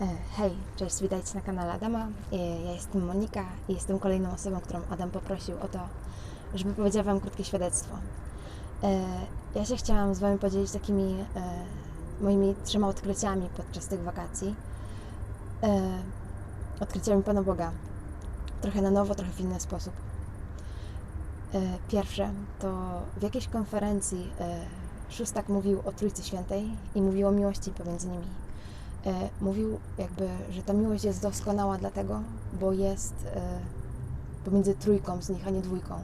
E, Hej, cześć, witajcie na kanale Adama. E, Ja jestem Monika i jestem kolejną osobą, którą Adam poprosił o to, żeby powiedziała Wam krótkie świadectwo. E, Ja się chciałam z Wami podzielić takimi moimi trzema odkryciami podczas tych wakacji. Odkryciami Pana Boga. Trochę na nowo, trochę w inny sposób. Pierwsze to w jakiejś konferencji Szóstak mówił o Trójcy Świętej i mówił o miłości pomiędzy nimi mówił jakby, że ta miłość jest doskonała dlatego, bo jest e, pomiędzy trójką z nich, a nie dwójką.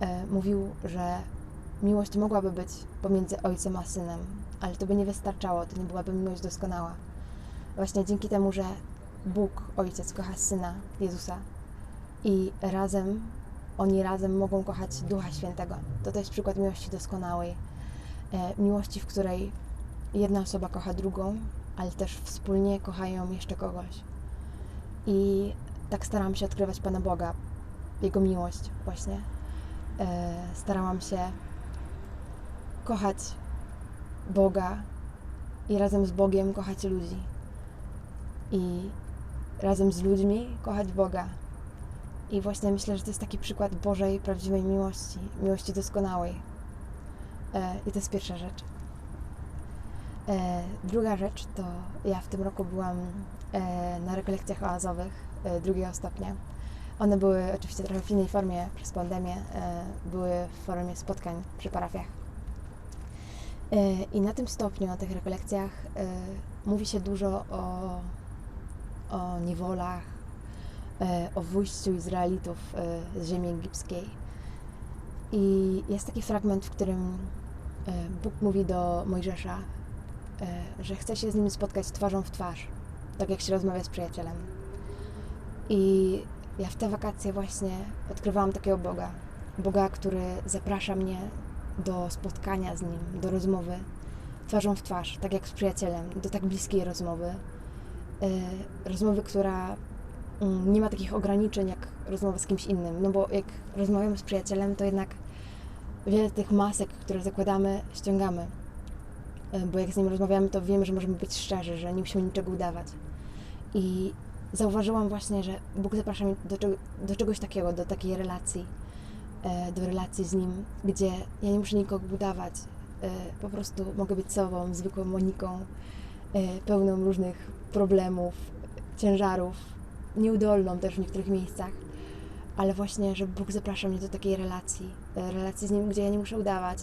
E, mówił, że miłość mogłaby być pomiędzy ojcem a synem, ale to by nie wystarczało, to nie byłaby miłość doskonała. Właśnie dzięki temu, że Bóg, Ojciec, kocha Syna, Jezusa i razem, oni razem mogą kochać Ducha Świętego. To jest przykład miłości doskonałej. E, miłości, w której jedna osoba kocha drugą, ale też wspólnie kochają jeszcze kogoś. I tak starałam się odkrywać Pana Boga, Jego miłość właśnie. E, starałam się kochać Boga i razem z Bogiem kochać ludzi. I razem z ludźmi kochać Boga. I właśnie myślę, że to jest taki przykład Bożej, prawdziwej miłości, miłości doskonałej. E, I to jest pierwsza rzecz. E, druga rzecz to ja w tym roku byłam e, na rekolekcjach oazowych e, drugiego stopnia. One były oczywiście trochę w innej formie przez pandemię, były w formie spotkań przy parafiach. I na tym stopniu, na tych rekolekcjach mówi się dużo o, o niewolach, o wyjściu Izraelitów z ziemi egipskiej. I jest taki fragment, w którym Bóg mówi do Mojżesza, że chce się z nim spotkać twarzą w twarz, tak jak się rozmawia z przyjacielem. I ja w te wakacje właśnie odkrywałam takiego Boga. Boga, który zaprasza mnie do spotkania z nim, do rozmowy twarzą w twarz, tak jak z przyjacielem, do tak bliskiej rozmowy. E, Rozmowy, która mm, nie ma takich ograniczeń jak rozmowa z kimś innym. No bo jak rozmawiamy z przyjacielem, to jednak wiele tych masek, które zakładamy, ściągamy. E, Bo jak z nim rozmawiamy, to wiemy, że możemy być szczerzy, że nie musimy niczego udawać. I zauważyłam właśnie, że Bóg zaprasza mnie do, do czegoś takiego, do takiej relacji, e, do relacji z Nim, gdzie ja nie muszę nikogo udawać. E, Po prostu mogę być sobą, zwykłą Moniką, pełną różnych problemów, ciężarów, nieudolną też w niektórych miejscach, ale właśnie, że Bóg zaprasza mnie do takiej relacji, relacji z Nim, gdzie ja nie muszę udawać,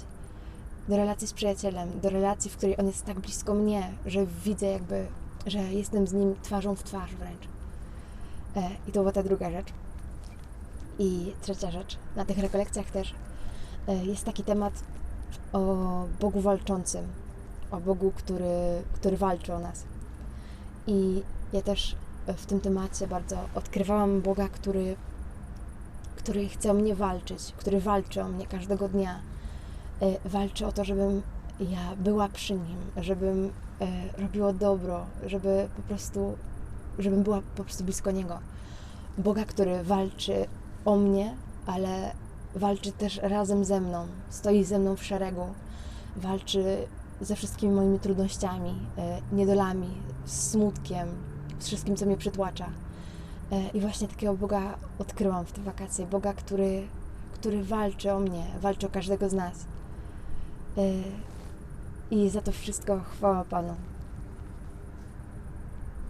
do relacji z przyjacielem, do relacji, w której On jest tak blisko mnie, że widzę jakby, że jestem z Nim twarzą w twarz wręcz. E, I to była ta druga rzecz. I trzecia rzecz, na tych rekolekcjach też e, jest taki temat o Bogu walczącym, o Bogu, który, który walczy o nas. I ja też w tym temacie bardzo odkrywałam Boga, który, który chce o mnie walczyć, który walczy o mnie każdego dnia. E, Walczy o to, żebym ja była przy Nim, żebym e, robiła dobro, żeby po prostu, żebym była po prostu blisko Niego. Boga, który walczy o mnie, ale walczy też razem ze mną, stoi ze mną w szeregu, walczy ze wszystkimi moimi trudnościami, e, niedolami, smutkiem, z wszystkim, co mnie przytłacza. I właśnie takiego Boga odkryłam w te wakacje. Boga, który, który walczy o mnie, walczy o każdego z nas. E, I za to wszystko chwała Panu.